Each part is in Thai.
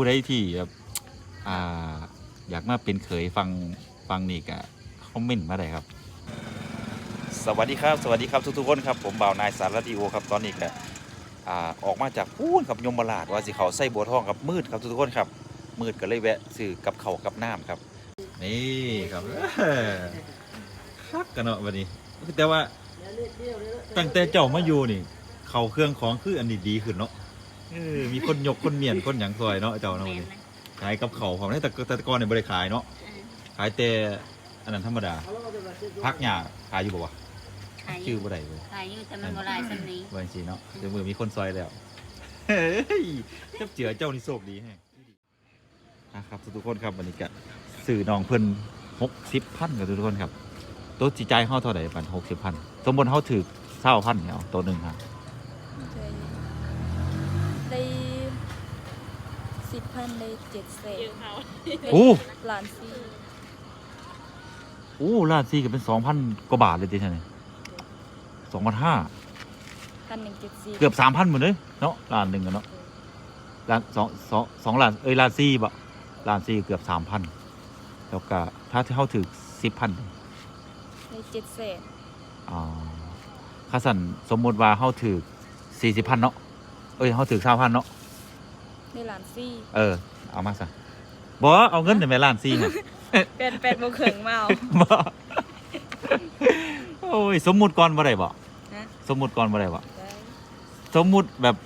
ผู้ใดที่แบบอ่าอยากมาเป็นเขยฟังฟังนี่ก็คอมเมนต์มาได้ครับ สวัสดีครับ สวัสดีครับทุกๆคนครับผมบ่าวนายสารดีโอครับตอนนี้ก็อ่าออกมาจากพูนครับยมราชว่าสิเขาไส้บัวทองครับมืดครับทุกๆคนครับ มืดก็เลยแวะซื้อกับเขาวกับน้ำครับ นี่ครับคักกันเนาะวันนี้ แต่ว่าตั้งแต่เจ้ามาอยู่นี่ เขาเครื่องของคืออันนี้ดีขึ้นเนาะ เออมีคนยกคนเมียนคนหยังซอยเนาะเจ้าเนาะวันนี้ขายกับเขาวผมแต่แต่ก่อนเนี่ยบริขายเนาะขายแต่อันนั้นธรรมดาพักหญ้าขายอยู่บ่วะขายอชื่อยู่บ่ได้เลยขายอยู่แต่มันบ่หลายสำนี้บางทีเนาะเดี๋ยวมือมีคนซอยแล้วเฮ้ยเจ้าเจือเจ้านี่โชคดีแฮงนะครับทุกๆคนครับวันนี้ก็สื่อน้องเพิ่นหกสิบพันกับทุกๆคนครับตัวจิตใจเฮาเท่าไหร่ปันหกสิบพันสมมติเฮาถือเศร้าพันเนี่ยเอาตัวหนึ่งครั สิบพันได้เจ็ดแสนโอ้ล้านสี่โอ้ล้านสี่ก็เป็นสองพันกว่าบาทเลยทีเดียวนี่สองพันห้าพันหนึ่งเจ็ดสี่เกือบสามพันหมดเลยเนาะล้านหนึ่งกันเนาะล้านสองสองสองล้านเอ้ยล้านสี่บะล้านสี่เกือบสามพันแล้วก็ถ้าเฮาถือสิบพันได้เจ็ดแสนอ่าค่าสั่นสมมุติว่าเฮาถือสี่สิบพันเนาะเอ้ยเฮาถือสามพันเนาะ ได้ล้านสี่เออ เอามาซะบ่เอาเงินเดี๋ยวแม่ล้านสี่เนี่ยเป็นแปดโมงเขิงมาเอาบ่โอ้ยสมมุติก่อนบ่ได้บ่นะสมมุติก่อนบ่ได้บ่ได้สมมุติแบบ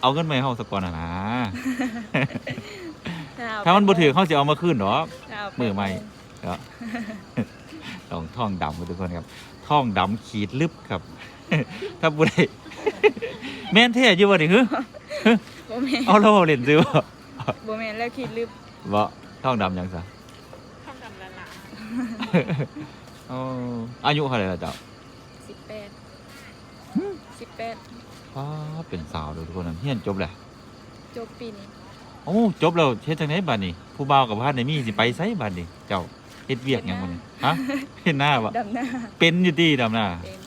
เอาเงินมาให้เฮาสักก่อนน่ะนะเอถ้ามันบ่ถือเฮาสิเอามาคืนดอก ถ้าเามือใหม่เนาะต้องท่องดำทุกคนครับ ท่องดำขีดลึบครับ ถ้าบ่ได้ แม่นแท้อยู่บ่นี่ฮึโบแมนเอาเราเล่นซื้อบ่โบแมนแล้วคิดลืมบ่ท่องดำหยังซะข้าวดำละละอ๋ออายุเท่าไหร่ล่ะเจ้าสิบแปดสิบแปดอ๋อเป็นสาวเด้อทุกคนนะเฮียนจบแล้วจบปีนี้โอ้จบแล้วเฮ็ดจังไดบัดนี้ ผู้บ่าวกับพันได้มีสิไปไสบัดนี้ เจ้าเฮ็ดเวียกหยังบ่นี่ฮะเฮ็ดหน้าบ่ดำหน้าเป็นอยู่ติดำหน้าเป็น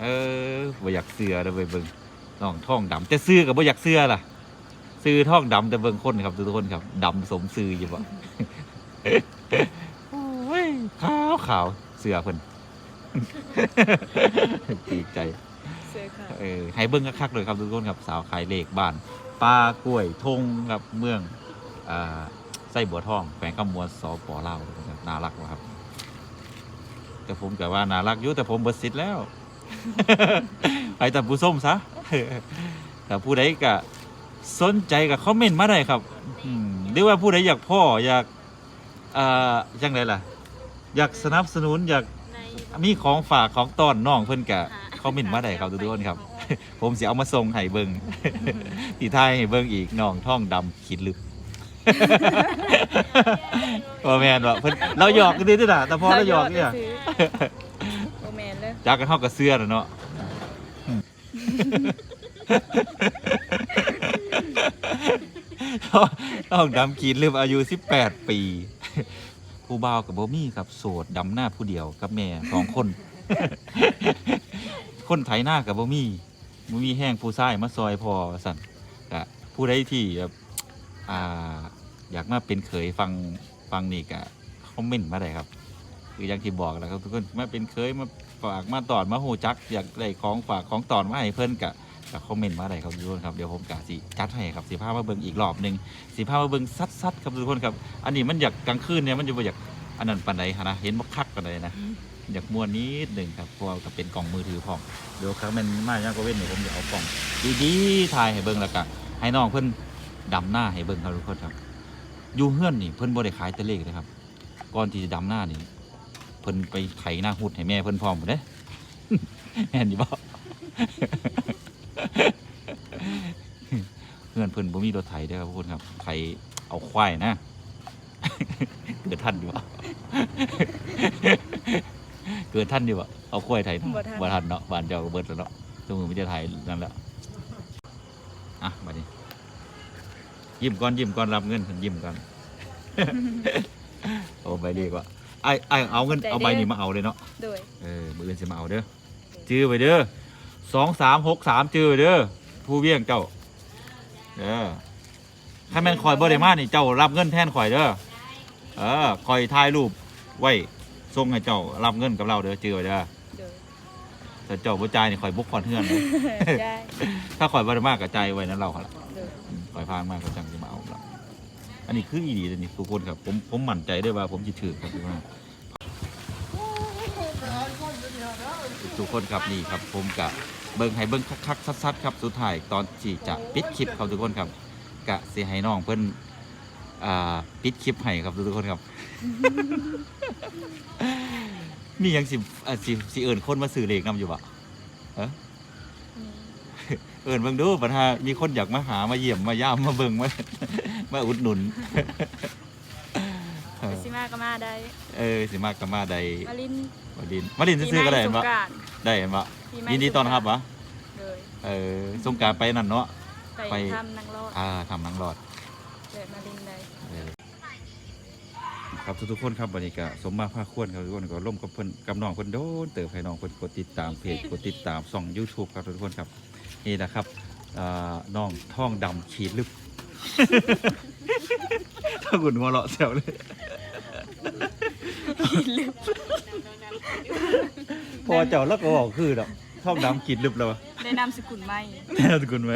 เออบ่อยากเสือเด้อเว้ยเบิ่งน้องท้องดำแต่ซื้อก็บ่อยากเสือล่ะ ซื้อท้องดำแต่เบิ่งคนครับทุกคนครับดำสมซื้ออยู่บ่โอ้ยขาวขาวเสือเพิ่นดีใจเสื้อขาวเออให้เบิ้งคักๆเลยครับทุกคนครับสาวขายเลขบ้านปลากล้วยทงครับเมืองอ่าไส้บัวทองแขวงกำมวลสปลาวนะครับน่ารักว่ะครับ แต่ผมก็ว่าน่ารักอยู่แต่ผมเบิดสิทธิ์แล้ว ไปแต่ผู้ส้มซะแต่ผู้ใดก็ สนใจก็คอมเมนต์มาได้ครับอืมหรือว่าผู้ใดอยากพ่ออยากอ่ายังไงล่ะ อยากสนับสนุนอยากในมีของฝากของต้อนน้องเพิ่นกะคอมเมนต์มาได้ครับทุกคนครับ ผมสิเอามาส่งให้เบิง ที่ท้ายให้เบิงอีกน้องท่องดำขีดลึกว่าแมนว่าเพิ่นเราหยอกกันดีด้วยนะแต่พอเราหยอกเนี่ยซื้โบแมนเลยจากกันเท่ากับเสื้อแล้วเนาะ ต้องดำขีดลืมอายุ 18 ปี ผู้บ่าวกับโบมี่ครับโสดดำหน้าผู้เดียวกับแม่สองคน คนไถหน้ากับโบมี่บ่มีแห้งผู้ชายมาซอยพอสั่นกะผู้ใดที่แบบอ่าอยากมาเป็นเขยฟังฟังนี่กะคอมเมนต์มาได้ครับ คืออย่างที่บอกแหล้วครับทุกคนมาเป็นเคยมาฝากมาตอนมาหูจัก อยากได้ของฝากของตอนมาให้เพื่อนกะ กะคอมเมนต์มาได้ครับทุกคนครับเดี๋ยวผมกะสิจัดให้ครับสีผ้ามาเบิ่งอีกรอบหนึ่งสีผ้ามาเบิ่งซัดๆครับทุกคนครับ อันนี้มันอยากกลางคืนเนี่ยมันจะบ่อยากอันนั้นปันใดหะนะเห็นบ่คักปันใดนะอยากมวนนิดหนึ่งครับเพราะว่าก็เป็นกล่องมือถือพร้อมเดี๋ยวครับมันมาอย่างก็เว้นเนี่ยผมจะเอากล่องดีๆถ่ายให้เบิ่งแล้วก็ให้น้องเพิ่นดำหน้าให้เบิ่งครับทุกคนครับอยู่เฮือนนี่เพิ่นบ่ได้ขายแตะเลขนะครับก่อนที่จะดำหน้านี่เพิ่นไปไถหน้าหุดให้แม่เพิ่นพร้อมหมดเด้แม่นอยู่บ่ เพื่อนเพิ่นบ่มีรถไถเด้อครับทุกคนครับไถเอาควายนะเกิดท่านอยู่บ่เกิดท่านอยู่บ่เอาควายไถนะบ่ทันบ่ทันเนาะบ้านเจ้าก็เบิดแล้วเนาะสมือมีแต่ไถนั่นแหละอะบัดนี้ยิ้มก่อนยิ้มก่อนรับเงินยิ้มก่อนโอ้ใบดีกว่าไอ้ไอ้เอาเงินใจเด้อเอาใบนี้มาเอาเลยเนาะโดยเออมืออื่นสิมาเอาเด้อจื้อไปเด้อสองสามหกสามจื้อไปเด้อผู้เวียงเจ้า เด้อถ้าแม่นคอยบ่ได้มานี่เจ้ารับเงินแทนคอยเด้อเออคอยถ่ายรูปไว้ส่งให้เจ้ารับเงินกับเราเด้อเจอไว้เด้อเดี๋ยวแต่เจ้าบ่จ่ายนี่คอยบุกคอนเฮือนเลยได้ถ้าคอยบ่ได้มากก็จ่ายไว้นั้นเราครับเดี๋ยวอืมคอยพางมากก็จังสิมาเอาเราอันนี้คืออีดีเลยนี่ทุกคนครับ ผมผมมั่นใจได้วยว่าผมสิถือครับพี่ว่าทุกคนครับนี่ครับผมกะ เบิ่งให้เบิ่งคักๆซัดๆครับสุดท้ายตอนที่จะปิดคลิปครับทุกคนครับกะเสิให้น้องเพิ่นอ่าปิดคลิปให้ครับทุกคนครับ มีหยังสิอะสิสิเอิ้นคนมาซื้อเลขนํอยู่บ่เอ้อเอิญเบิ่งดูปัญหามีคนอยากมาหามาเยี่ยมมาย่ามมาเบิ่งมามาอุดหนุน มาก็มาได้เออสิมากกับมาใดมาลินมาดินมาดินซื้อๆก็ได้เห็นปีปะใหม่สงกรานต์ได้เห็นปะปีใหม่ยินดีต้อนรับวะเลยเออสงกรารไปนั่นเนาะ ไป ไปทำนางรอดอ่าทำนังรอดเดินมาลินได้เออครับทุกๆคนครับวันนี้ก็สมมาภาคควรครับทุกคนก็ร่วมกับเพิ่นกับน้องเพิ่นโดนเติบให้น้องเพิ่นกดติดตามเพจกดติดตามช่อง YouTube ครับทุกคนครับนี่นะครับอ่าน้องท่องดำขีดลึก ถ้าคุณหัวเราะแซวเลย พอเจ้าแล้วก็บอกคือดอกท่องดำขีดลึกแล้ววะได้นำสกุลไม่แน่สกุลไหม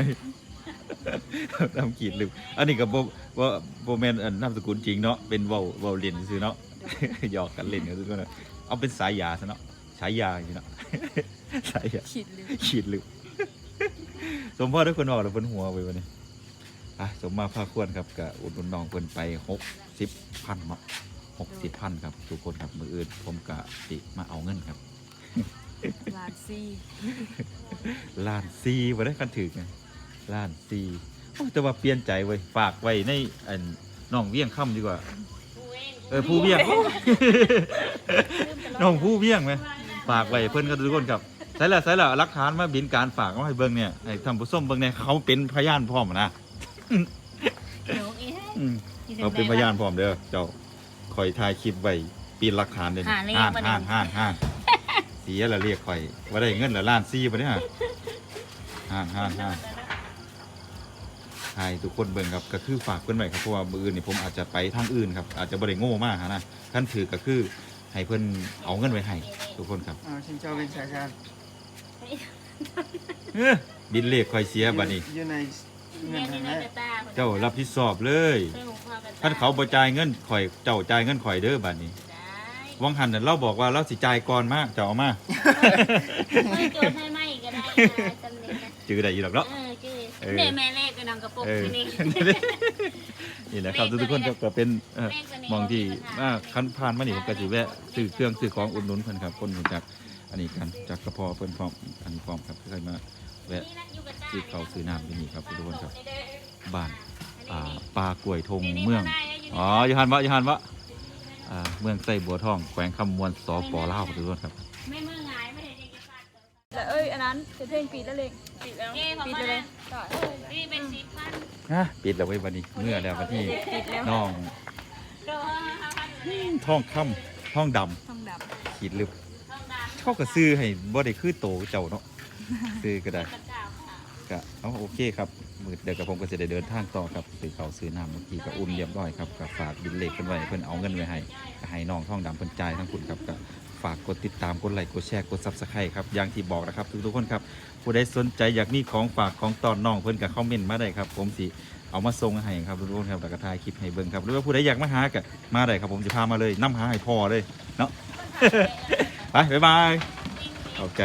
นามขีดลึกอันนี้กับโบว่าโบแมนอันนามสกุลจริงเนาะเป็นเวาเวาเล่นซื้อเนาะหยอกกันเล่นกันทุกคนนะเอาเป็นสายยาซะเนาะฉายาอย่างนี้เนาะสายยาขีดลึกขีดลึกสมพ่อทุกคนบอกเราบนหัวไปวันนี้อะสมมาภาคควรครับกับอุดหนุนน้องเพิ่นไปหกสิบพันเนาะ หกสิบพันครับ ทุกคนครับมืออื่นผมกะติมาเอาเงินครับลานซี่ล้านซีมาได้คันถือไงล้านซีโอ้แต่ว่าเปลี่ยนใจไว้ยฝากไว้ในอันน้องเวียงค่ำดีกว่า เออผู้เวียงน้องผู้เวียงไหมฝากไว้เพิ่นก็ทุกคนครับใส่ละใส่ละหลักฐานมาบินการฝากมาให้เบิ่งเนี่ยให้ทำผู้ส้มเบิ่งเนี่ยเขาเป็นพยานพร้อมนะเดี๋ยวอีกอืมเขาเป็นพยานพร้อมเด้อเจ้า คอยถ่ายคลิปไว้ปีนหลักฐานเด้อหาเลขห่านมาห่านเยห่านห่านเสียละเรียกคอยว่าได้เงินละล้านซีบ่เนี่ยห่านห่านห่านให้ทุกคนเบิ่งครับก็คือฝากเพื่อนไว้ครับเพราะว่ามืออื่นนี่ผมอาจจะไปทางอื่นครับอาจจะบ่ได้โง่มากนะท่านถือก็คือให้เพื่อนเอาเงินไว้ให้ทุกคนครับอ้าวฉันเจ้าเป็นสายการเอ้อบินเลขคอยเสียบัดนี้อยู่ใน เงิเงินนทางในนั้นกระตาเจ้ารับผิดชอบเลยเรื่องของพ่อกระตาท่านเขาบ่จ่ายเงินข่อยเจ้าจ่ายเงินข่อยเด้อบัดนี้ได้วังหันน่ะเราบอกว่าเราสิจ่ายก่อนมากเจ้าเอามาไม่โจทย์ให้ไม่ก็ได้นะจำเนียงจือได้อยู่ดอกเนาะ เออจื้อเออเดี๋ยวแม่เลขก็นำกระปุกเออที่นี่ นี่นะครับทุกๆคนครับก็เป็นเอ่อเลขตัวนี้มองที่บ่มีปัญหาว่าคันผ่านมานี่ผมก็สิแวะซื้อเครื่องซื้อของอุดหนุนเพิ่นครับคนรู้จักอันนี้กันจากกระเพาะเพิ่นพร้อมอันนี้พร้อมครับเคยมา แวะซื้อข้าวซื้อน้ำที่นี่ครับทุกคนครับบ้านอ่าปลากล้วยทงเมืองอ๋ออยู่หันวะอยู่หันวะอ่าเมืองไส้บัวทองแขวงคำมวนสปลาวทุกคนครับไม่เมื่อไงไม่ได้จะฟาดแล้วเอ้ยอันนั้นเป็นเพลงปิดแล้วเลยปิดแล้วเอ้ยขอปิดมาเลยต่อนี่เป็นสิบพันฮะปิดแล้วไว้ยวันนี้เมื่อแล้ววันที่ปิดแล้วน้องโดนห้าพันเลยท่องค่ำท่องดทองดำขีดลึกต้องดำเขาก็ซื้อให้บ่ได้คือโตเจ้าเนาะ ซื้อก็ได้ก็เอาโอเคครับมือเดี๋ยวกับผมก็จะได้เดินทางต่อครับซื้อข้าซื้อน้ำเมื่อกี้ก็อุ่นเรียบร้อยครับก็ฝากบินเลขเพิ่นไว้เพิ่นเอาเงินไว้ให้ก็ให้น้องท่องดำเพิ่นจ่ายทั้งคุณครับก็ฝากกดติดตามกดไลค์กดแชร์กดซับสไครต์ครับอย่างที่บอกนะครับทุกๆคนครับผู้ใดสนใจอยากมีของฝากของตอนน้องเพิ่นก็คอมเมนต์มาได้ครับ ผมสิเอามาส่งให้ครับทุกคนครับแล้วก็ถ่ายคลิปให้เบิ่งครับหรือว่าผู้ใดอยากมาหาก็มาได้ครับผมจะพามาเลยนํหาให้พอเลยเนาะไปบ๊ายบายขอบใจ